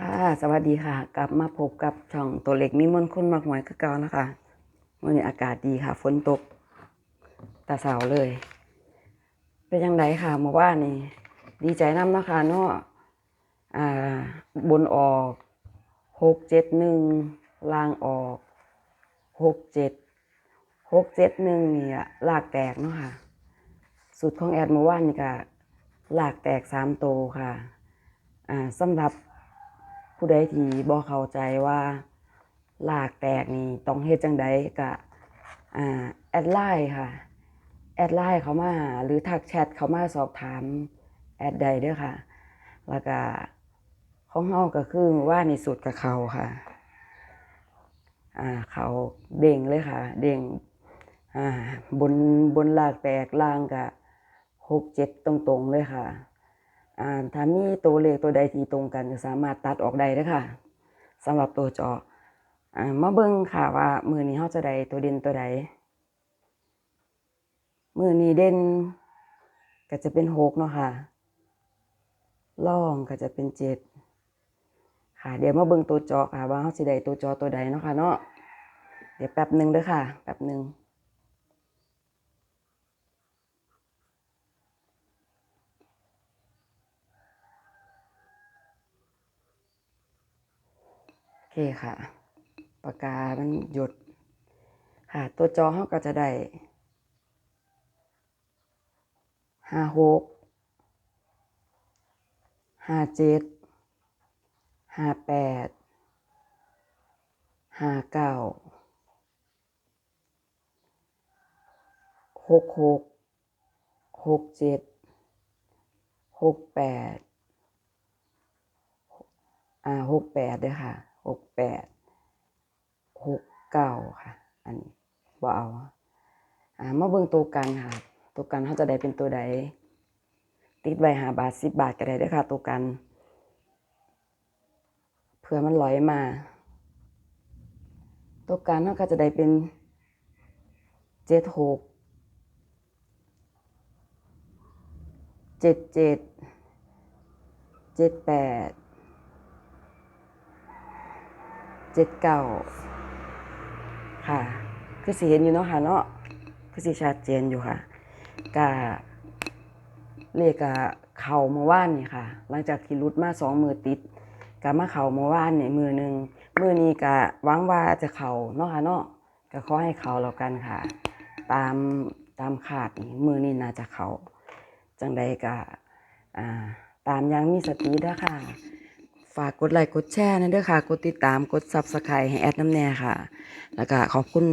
ค่ะ สวัสดีค่ะ กลับมาพบกับช่องตัวเล็กมีมนคุณมากหวยคือเก่านะคะวันนี้อากาศดีค่ะ ฝนตกแตาสาวเลย เป็นยังไงค่ะเมื่อวานนี่ดีใจน้ำนะคะเนาะอ่าบนออกหกเจ็ดหนึ่งลางออกหกเจ็ดหกเจ็ดหนึ่งเนี่ยลากแตกเนาะค่ะ สุดของแอดเมื่อวานนี่ก็ลากแตกสามโตค่ะ อ่าสำหรับ ผู้ใดที่บ่เข้าใจว่าลากแตกนี่ต้องเฮ็ดจังใดก็อ่าแอดไลน์ค่ะ แอดไลน์เขามา หรือทักแชทเขามาสอบถามแอดใดเด้อค่ะ แล้วก็ของเฮาก็คือว่าในสุดกับเขาค่ะ อ่าเขาเด้งเลยค่ะ เด้งอ่าบนบนลากแตกล่างกับหกเจ็ดตรงๆเลยค่ะ อ่าถ้ามีตัวเลขตัวใดที่ตรงกันก็สามารถตัดออกได้เด้อค่ะสำหรับตัวจออ่ามาเบิ่งค่ะว่ามือนี้เฮาจะได้ตัวเด่นตัวใดมือนี้เด่นก็จะเป็นหกเนาะค่ะล่องก็จะเป็นเจ็ดค่ะ เดี๋ยวมาเบิ่งตัวจอค่ะว่าเฮาสิได้ตัวจอตัวใดเนาะค่ะเนาะเดี๋ยวแป๊บหนึ่งเด้อค่ะ แป๊บหนึ่ง เคค่ะ ปากกา มันหยด ค่ะ ตัวจอเขาก็จะได้ห้าหกห้าเจ็ดห้าแปดห้าเก้าหกหกหกเจ็ดหกแปดอ่าหกแปดด้วยค่ะ หกแปดหกเก้าค่ะ อันนี้บ่เอาอ่ามาเบิ่งตัวกันค่ะ ตัวกันเขาจะได้เป็นตัวใด ติดไว้หาบาทสิบบาทก็ได้ด้วยค่ะ ตัวกัน เผื่อมันลอยมา ตัวกันเขาก็จะได้เป็นเจ็ดหกเจ็ดเจ็ดเจ็ดแปด เจ็ดเก้าค่ะ คือสีเห็นอยู่เนาะค่ะเนาะคือสีชัดเจนอยู่ค่ะกะเลขกะเข่าเมื่อวานนี่ค่ะ หลังจากที่รุดมาสองมือติดกะมาเข่าเมื่อวานนี่มือหนึ่งมือนี้กะหวังว่าจะเข่าเนาะค่ะเนาะก็ขอให้เข่าแล้วกันค่ะ ตามตามขาดนี่มือนี้น่าจะเข่าจังใดกะอ่าตามยังมีสติด้อค่ะ ฝากกดไลค์กดแชร์นะเด้อค่ะ กดติดตามกดซับสไครต์ให้แอดน้ำแน่ค่ะ แล้วก็ขอบคุณ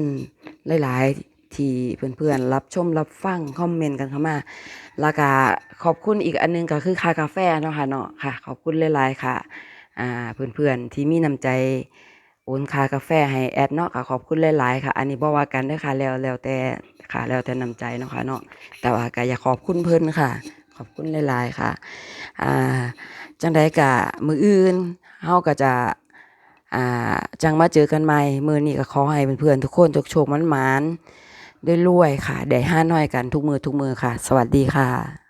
หลาย ๆ ที่เพื่อน ๆ รับชมรับฟัง คอมเมนต์กันเข้ามา แล้วก็ขอบคุณอีกอันหนึงก็คือคากาแฟเนาะค่ะเนาะค่ะ ขอบคุณหลาย ๆ ค่ะ อ่า เพื่อน ๆ ที่มีน้ำใจโอนค่ากาแฟให้แอดเนาะค่ะขอบคุณหลายๆค่ะ อันนี้บ่ว่ากันด้อค่ะแล้วแล้วแต่ค่ะแล้วแต่น้ำใจเนาะค่ะเนาะแต่ว่าก็อยากขอบคุณเพิ่นค่ะ ขอบคุณหลาย ๆ ค่ะอ่าจังไดกะมืออื่นเฮาก็จะอ่าจังมาเจอกันใหม่มือนี้ก็ขอให้เพื่อนๆทุกคนโชคๆมันๆรวยค่ะได้ห้าน้อยกันทุกมือทุกมือค่ะ สวัสดีค่ะ